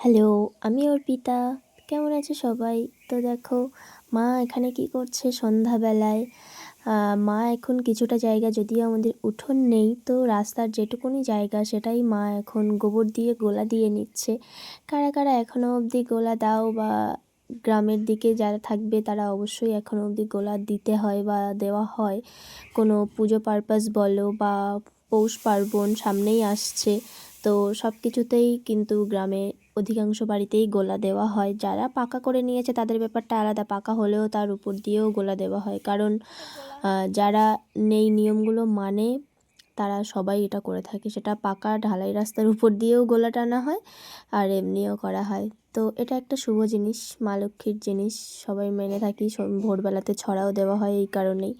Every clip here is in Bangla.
হ্যালো, আমি অর্পিতা। কেমন আছে সবাই? তো দেখো, মা এখানে কি করছে সন্ধ্যাবেলায়? মা এখন কিছুটা জায়গা যদিও আমাদের উঠোন নেই, তো রাস্তার যেটুকুনি জায়গা সেটাই মা এখন গোবর দিয়ে গোলা দিয়ে নিচ্ছে। কারা কারা এখনও অবধি গোলা দাও বা গ্রামের দিকে যারা থাকবে তারা অবশ্যই এখনও অবধি গোলা দিতে হয় বা দেওয়া হয়। কোনো পুজো পারপাস বলো বা পৌষ পার্বণ সামনেই আসছে, তো সব কিছুতেই কিন্তু গ্রামে অধিকাংশ বাড়িতেই গোলা দেওয়া হয়। যারা পাকা করে নিয়েছে তাদের ব্যাপারটা আলাদা, পাকা হলেও তার উপর দিয়েও গোলা দেওয়া হয়। কারণ যারা নেই নিয়মগুলো মানে তারা সবাই এটা করে থাকে। সেটা পাকা ঢালাই রাস্তার উপর দিয়েও গোলা টানা হয় আর এমনিও করা হয়। তো এটা একটা শুভ জিনিস, মা লক্ষ্মীর জিনিস। সবাই মেনে থাকি ভোরবেলাতে ছড়াও দেওয়া হয় এই কারণেই।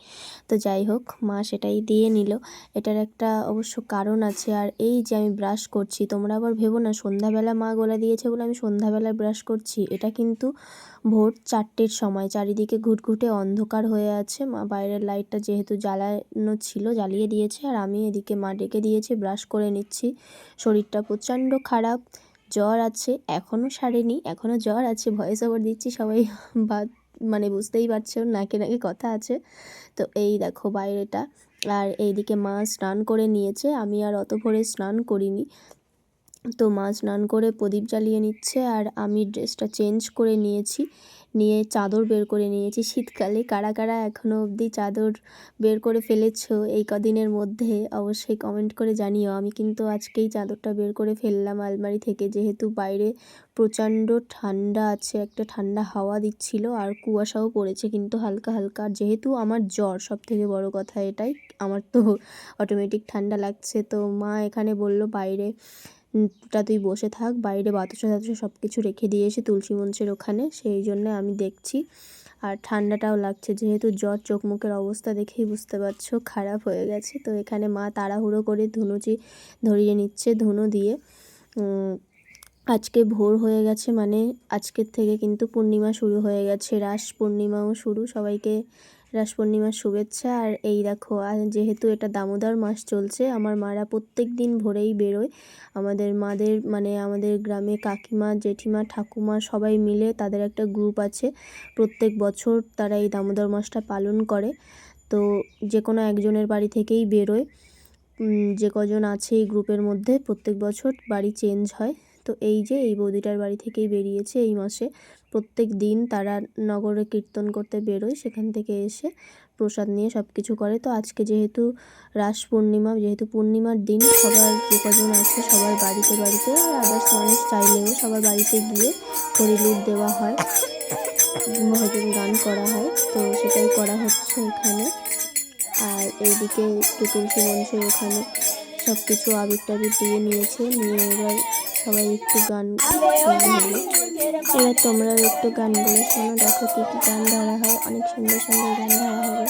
তো যাই হোক, মা সেটাই দিয়ে নিল। এটার একটা অবশ্য কারণ আছে। আর এই যে আমি ব্রাশ করছি, তোমরা আবার ভেবো না, সন্ধ্যাবেলা মা গোলা দিয়েছে বলে আমি সন্ধ্যাবেলা ব্রাশ করছি। এটা কিন্তু ভোর চারটের সময়। চারিদিকে ঘুটঘুটে অন্ধকার হয়ে আছে। মা বাইরের লাইটটা যেহেতু জ্বালানো ছিল, জ্বালিয়ে দিয়েছে। আর আমি এদিকে মা ডেকে দিয়েছে, ব্রাশ করে নিচ্ছি। শরীরটা প্রচণ্ড খারাপ। জ্বর আছে এখনও সারেনি এখনও জ্বর আছে ভয়েস ওভার দিচ্ছি, সবাই বা মানে বুঝতেই পারছ, নাকে নাকে কথা আছে। তো এই দেখো বাইরেটা, আর এইদিকে মা স্নান করে নিয়েছে, আমি আর অত ভোরে স্নান করিনি। তো মা স্নান করে প্রদীপ জ্বালিয়ে নিচ্ছে, আর আমি ড্রেসটা চেঞ্জ করে নিয়েছি। নিয়ে চাদর বের করে নিয়েছি। শীতকালে কারা কারা এখনও অবধি চাদর বের করে ফেলেছো, এই কদিনের মধ্যে অবশ্যই কমেন্ট করে জানিও। আমি কিন্তু আজকেই চাদরটা বের করে ফেললাম আলমারি থেকে। যেহেতু বাইরে প্রচণ্ড ঠান্ডা আছে, একটা ঠান্ডা হাওয়া দিচ্ছিল আর কুয়াশাও পড়েছে কিন্তু হালকা হালকা। আর যেহেতু আমার জ্বর সব থেকে বড় কথা এটাই। আমার তো অটোমেটিক ঠান্ডা লাগছে। তো মা এখানে বলল, বাইরে টা তুই বসে থাক, বাইরে বাতাসা টাতাসা সব কিছু রেখে দিয়েছে তুলসী মঞ্চের ওখানে, সেই জন্য আমি দেখছি। আর ঠান্ডাটাও লাগছে, যেহেতু জ্বর, চোখ মুখের অবস্থা দেখেই বুঝতে পারছ, খারাপ হয়ে গেছে। তো এখানে মা তাড়াহুড়ো করে ধুনুচি ধরিয়ে নিচ্ছে, ধুনো দিয়ে। আজকে ভোর হয়ে গেছে মানে আজকের থেকে কিন্তু পূর্ণিমা শুরু হয়ে গেছে, রাস পূর্ণিমাও শুরু, সবাইকে রাস পূর্ণিমার শুভেচ্ছা। আর এই দেখো যেহেতু এটা দামোদর মাস চলছে, আমার মারা প্রত্যেক দিন ভোরেই বেরোয়। আমাদের মাদের মানে আমাদের গ্রামে কাকিমা, জেঠিমা, ঠাকুমা সবাই মিলে তাদের একটা গ্রুপ আছে। প্রত্যেক বছর তারা এই দামোদর মাসটা পালন করে। তো যে কোনো একজনের বাড়ি থেকেই বেরোয়। যে কজন আছে এই গ্রুপের মধ্যে প্রত্যেক বছর বাড়ি চেঞ্জ হয়। তো এই যে, এই বৌদিটার বাড়ি থেকেই বেরিয়েছে এই মাসে। প্রত্যেক দিন তারা নগরে কীর্তন করতে বেরোয়, সেখান থেকে এসে প্রসাদ নিয়ে সব কিছু করে। তো আজকে যেহেতু রাস পূর্ণিমা, যেহেতু পূর্ণিমার দিন, সবার যে কজন আছে সবার বাড়িতে বাড়িতে। আর আদার্স মানুষ চাইলেও সবার বাড়িতে গিয়ে হরিলুট দেওয়া হয়, মহাজন গান করা হয়। তো সেটাই করা হচ্ছে এখানে। আর এইদিকে একটু তুলসী মঞ্চের ওখানে সব কিছু আবির টাবির দিয়ে নিয়েছে। নিয়ে এবার সবাই একটু গান এবার তোমরাও একটু গানগুলো শোনো। দেখো কী কী গান ধরা হয়। অনেক সুন্দর সুন্দর গান ধরা হবে।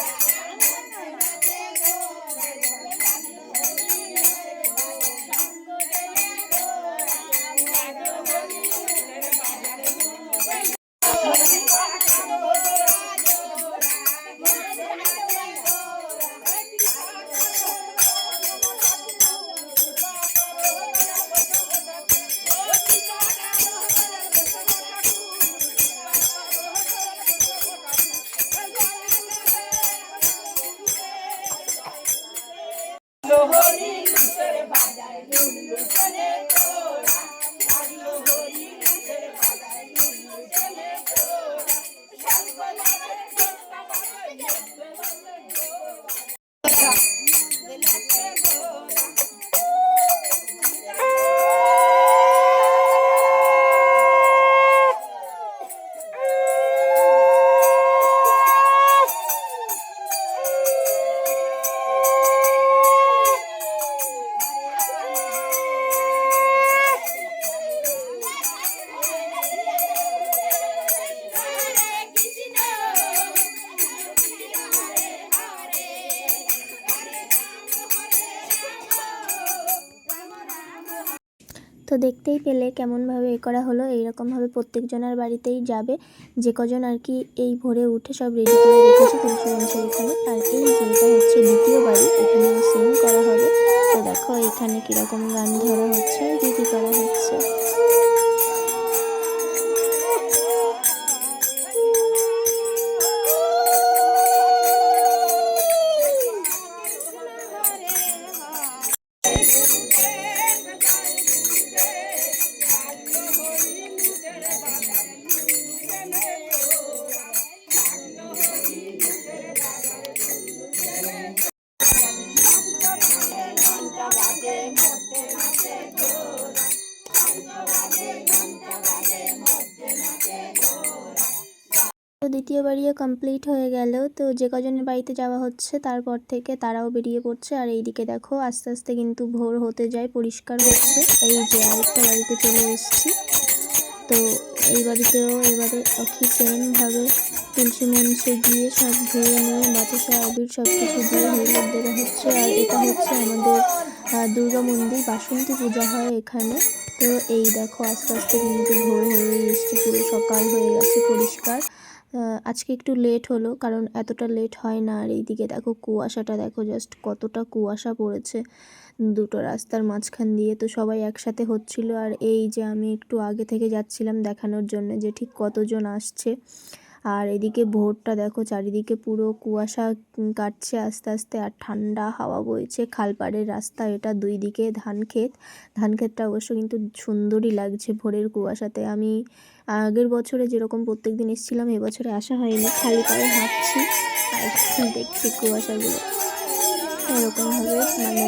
তো দেখতেই পেলে কেমনভাবে এ করা হলো। এইরকমভাবে প্রত্যেকজনের বাড়িতেই যাবে। যে কজন আর কি এই ভোরে উঠে সব রেডি করে রেখেছে তুলসী মঞ্চের এখানে আর এই যেটা হচ্ছে দ্বিতীয় বাড়ি এখানে সেম করা হবে। তো দেখো এখানে কীরকম গান ধরা হচ্ছে রেডি করা হচ্ছে। দ্বিতীয় বাড়িও কমপ্লিট হয়ে গেল। তো যে কজনের বাড়িতে যাওয়া হচ্ছে, তারপর থেকে তারাও বেরিয়ে পড়ছে। আর এইদিকে দেখো, আস্তে আস্তে কিন্তু ভোর হতে যায়, পরিষ্কার হচ্ছে। এই যে আরেকটা বাড়িতে চলে এসেছি। তো এই বাড়িতেও এবারে একই সেমভাবে তুলসী মঞ্চে গিয়ে সব ধুয়ে নিয়ে বাতাসা আবির সব কিছু দিয়ে হলুদ দেওয়া হচ্ছে। আর এটা হচ্ছে আমাদের দুর্গা মন্দির, বাসন্তী পূজা হয় এখানে। তো এই দেখো, আস্তে আস্তে কিন্তু ভোর হয়ে এসছে, পুরো সকাল হয়ে গেছে পরিষ্কার। আজকে একটু লেট হলো, কারণ এতটা লেট হয় না। আর এইদিকে দেখো কুয়াশাটা, দেখো জাস্ট কতটা কুয়াশা পড়েছে। দুটো রাস্তার মাঝখান দিয়ে তো সবাই একসাথে হচ্ছিল। আর এই যে আমি একটু আগে থেকে যাচ্ছিলাম দেখানোর জন্য যে ঠিক কতজন আসছে। আর এদিকে ভোরটা দেখো চারিদিকে পুরো কুয়াশা কাটছে আস্তে আস্তে আর ঠান্ডা হাওয়া বইছে। খালপাড়ের রাস্তা এটা দুই দিকে ধান ক্ষেত ধান ক্ষেতটা অবশ্য কিন্তু সুন্দরই লাগছে ভোরের কুয়াশাতে। আমি আগের বছরে যেরকম প্রত্যেক দিন এসেছিলাম, এবছরে আসা হয়নি। খালি পায়ে হাঁটছি দেখছি কুয়াশাগুলো এরকমভাবে। মানে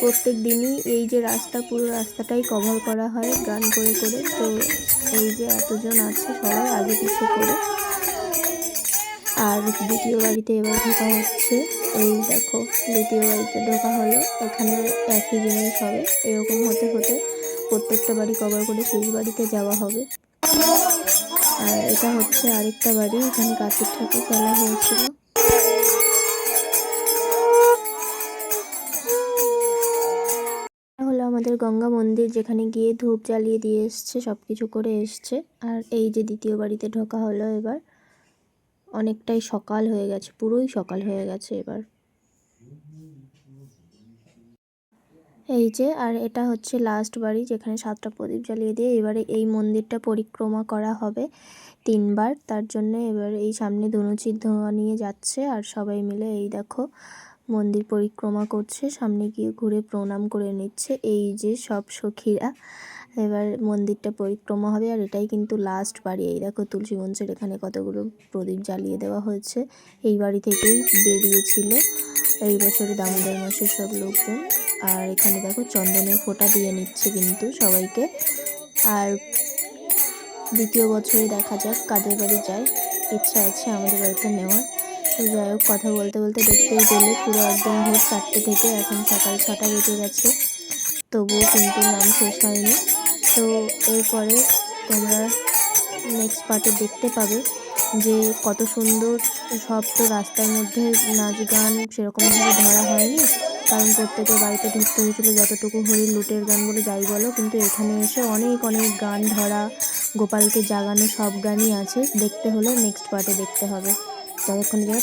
প্রত্যেক দিনই এই যে রাস্তা, পুরো রাস্তাটাই কভার করা হয় গান করে করে। তো এই যে এতজন আছে সবাই আগে পিছু করে। আর দ্বিতীয় বাড়িতে এবার ঢোকা হচ্ছে। এই দেখো, দ্বিতীয় বাড়িতে ঢোকা হলো। এখানে একই জিনিস হবে, এরকম হতে হতে প্রত্যেকটা বাড়ি কভার করে শেষ বাড়িতে যাওয়া হবে। আর এটা হচ্ছে আরেকটা বাড়ি, এখানে কার্তিক ঠাকুর ফেলা হয়েছিল। হলো আমাদের গঙ্গা মন্দির, যেখানে গিয়ে ধূপ জ্বালিয়ে দিয়ে এসছে সব কিছু করে এসছে। আর এই যে দ্বিতীয় বাড়িতে ঢোকা হলো এবার অনেকটাই সকাল হয়ে গেছে, পুরোই সকাল হয়ে গেছে এবার। এই যে, আর এটা হচ্ছে লাস্ট বাড়ি যেখানে সাতটা প্রদীপ জ্বালিয়ে দিয়ে এবারে এই মন্দিরটা পরিক্রমা করা হবে তিনবার। তার জন্য এবার এই সামনে ধনুচির ধোঁয়া নিয়ে যাচ্ছে আর সবাই মিলে এই দেখো মন্দির পরিক্রমা করছে। সামনে গিয়ে ঘুরে প্রণাম করে নিচ্ছে। এই যে সব সখীরা এবার মন্দিরটা পরিক্রমা হবে আর এটাই কিন্তু লাস্ট বাড়ি। এই দেখো তুলসী মঞ্চের এখানে কতগুলো প্রদীপ জ্বালিয়ে দেওয়া হয়েছে। এই বাড়ি থেকেই বেরিয়েছিল এই বছরে দামোদর মাসের সব লোকজন। আর এখানে দেখো চন্দনের ফোঁটা দিয়ে নিচ্ছে কিন্তু সবাইকে। আর দ্বিতীয় বছরে দেখা যাক কাদের বাড়ি যায়। ইচ্ছা আছে আমাদের বাড়িতে নেওয়ার। যাই হোক, কথা বলতে বলতে দেখতেই গেলে পুরো একদম ভোর চারটে থেকে এখন সকাল ছটা বেজে গেছে। তবুও কিন্তু নাম শেষ হয়নি। তো এরপরে তোমরা নেক্সট পার্টে দেখতে পাবে যে কত সুন্দর সব তো রাস্তার মধ্যে নাচ গান সেরকমভাবে ধরা হয়নি। কারণ প্রত্যেকের বাড়িতে ঢুকতে হয়েছিল যতটুকু হরি লুটের গান বলে যাই বলো, কিন্তু এখানে এসে অনেক অনেক গান ধরা, গোপালকে জাগানো সব গানই আছে। দেখতে হলে নেক্সট পার্টে দেখতে হবে। ততক্ষণ জন্য